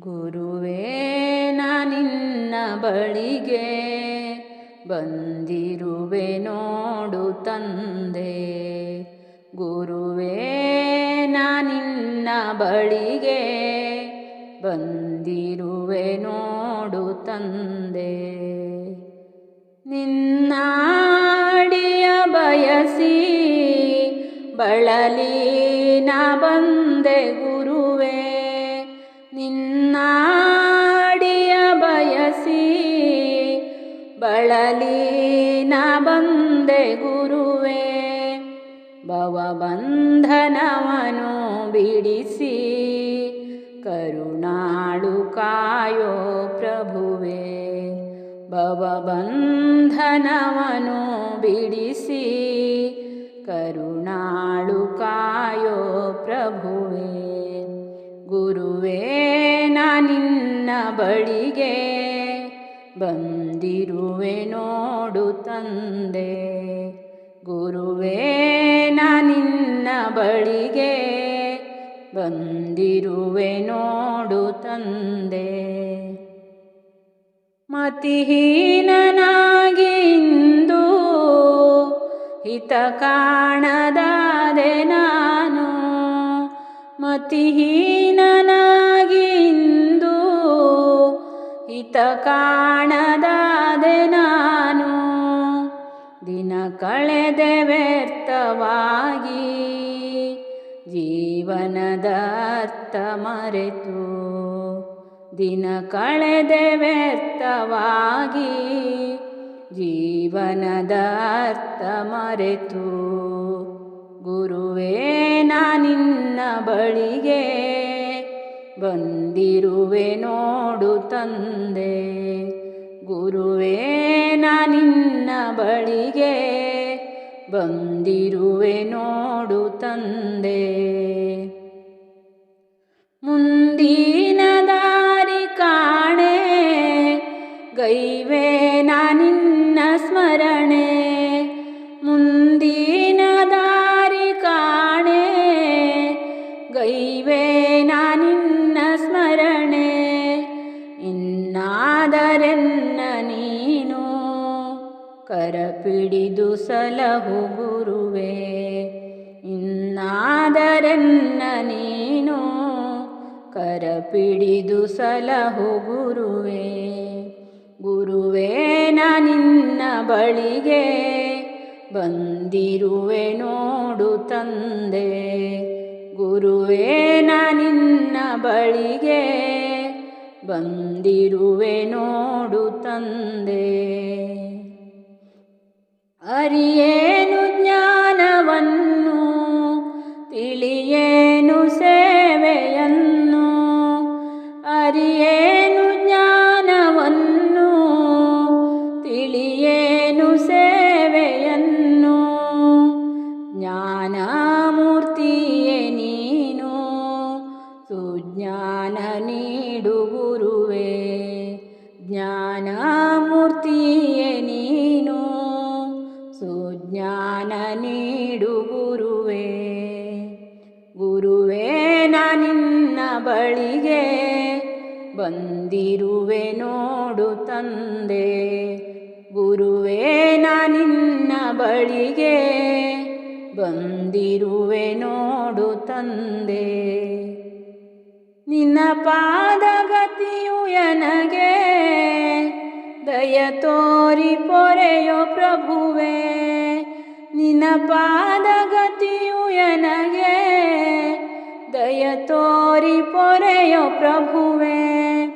ಗುರುವೇ ನಿನ್ನ ಬಳಿಗೆ ಬಂದಿರುವೆ ನೋಡು ತಂದೆ. ಗುರುವೇ ನಿನ್ನ ಬಳಿಗೆ ಬಂದಿರುವೆ ನೋಡು ತಂದೆ. ನಿನ್ನಾಡಿಯ ಬಯಸಿ ಬಳಲಿ ನಾ ಬಂದೆ ಗುರುವೇ ನಿನ್ನಾಡಿಯ ಬಯಸಿ ಬಳಲಿ ನ ಬಂದೆ ಗುರುವೇ, ಭವಬಂಧನವನು ಬಿಡಿಸಿ ಕರುಣಾಳು ಕಾಯೋ ಪ್ರಭುವೇ, ಭವಬಂಧನವನು ಬಿಡಿಸಿ ಕರುಣಾಳು ಕಾಯೋ ಪ್ರಭುವೇ, ಗುರುವೇ. ಬಳಿಗೆ ಬಂದಿರುವೆ ನೋಡು ತಂದೆ. ಗುರುವೇ ನಿನ್ನ ಬಳಿಗೆ ಬಂದಿರುವೆ ನೋಡು ತಂದೆ. ಮತಿಹೀನನಾಗಿ ಇಂದು ಹಿತ ಕಾಣದಾದೆ ನಾನು. ಮತಿಹೀನನಾಗಿ ಕಾಣದಾದೆ ನಾನು. ದಿನ ಕಳೆದೆ ವ್ಯರ್ಥವಾಗಿ ಜೀವನದ ಅರ್ಥ ಮರೆತು. ದಿನ ಕಳೆದೆ ವ್ಯರ್ಥವಾಗಿ ಜೀವನದ ಅರ್ಥ ಮರೆತು. ಗುರುವೇ ನಿನ್ನ ಬಳಿಗೆ ಬಂದಿರುವೆ ನೋಡು ತಂದೆ ಗುರುವೇ ನಿನ್ನ ಬಳಿಗೆ ಬಂದಿರುವೆ ನೋಡು ತಂದೆ. ಮುಂದಿನ ದಾರಿ ಕಾಣೆ ಗೈವೆ ನಿನ್ನ ಇನ್ನಾದರೆನ್ನ ನೀನು ಕರಪಿಡಿದು ಸಲಹು ಗುರುವೇ? ಇನ್ನಾದರೆನ್ನ ನೀನು ಕರಪಿಡಿದು ಸಲಹು ಗುರುವೇ? ಗುರುವೇನ ನಿನ್ನ ಬಳಿಗೆ ಬಂದಿರುವೆ ನೋಡು ತಂದೆ. ಗುರುವೇ ನಿನ್ನ ಬಳಿಗೆ ಬಂದಿರುವೆ ನೋಡು ತಂದೆ. ಅರಿಯೇನು ಜ್ಞಾನಮೂರ್ತಿಯೇ ನೀನು, ಸುಜ್ಞಾನ ನೀಡು ಗುರುವೇ. ಗುರುವೇ ನಿನ್ನ ಬಳಿಗೆ ಬಂದಿರುವೆ ನೋಡು ತಂದೆ. ಗುರುವೇ ನಿನ್ನ ಬಳಿಗೆ ಬಂದಿರುವೆ ನೋಡು ತಂದೆ. ನಿನ್ನ ಪಾದಗತಿಯು ಎನಗೆ ದಯ ತೋರಿ ಪೊರೆಯೋ ಪ್ರಭುವೇ, ನಿನ್ನ ಪಾದಗತಿಯು ಎನಗೆ ದಯ ತೋರಿ ಪೊರೆಯೋ ಪ್ರಭುವೇ,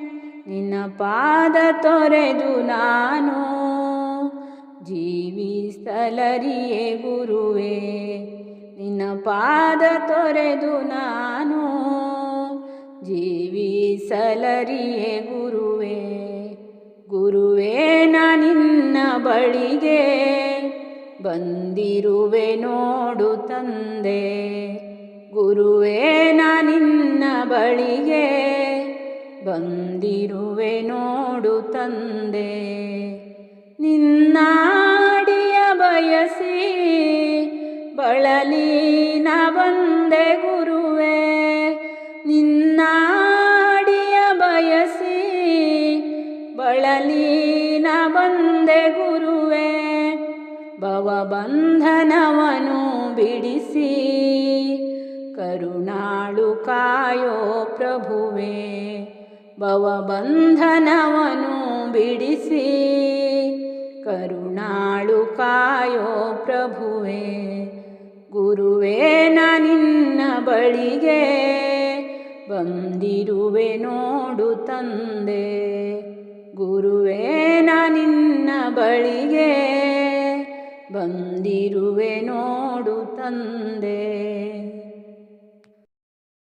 ನಿನ್ನ ಪಾದ ತೊರೆದು ನಾನು ಜೀವಿಸಲರಿಯೇ ಗುರುವೇ. ನಿನ್ನ ಪಾದ ತೊರೆದು ನಾನು ಜೀವಿಸಲರಿಯೇ ಗುರುವೇ. ಬಳಿಗೆ ಬಂದಿರುವೆ ನೋಡು ತಂದೆ. ಗುರುವೇ ನಿನ್ನ ಬಳಿಗೆ ಬಂದಿರುವೆ ನೋಡು ತಂದೆ. ಭವಬಂಧನವನು ಬಿಡಿಸಿ. ಕರುಣಾಳು ಕಾಯೋ ಪ್ರಭುವೇ, ಭವಬಂಧನವನು ಬಿಡಿಸಿ. ಕರುಣಾಳು ಕಾಯೋ ಪ್ರಭುವೇ, ಗುರುವೇ ನಿನ್ನ ಬಳಿಗೆ ಬಂದಿರುವೆ ನೋಡು ತಂದೆ. ಬಳಿಗೆ ಬಂದಿರುವೆ ನೋಡು ತಂದೆ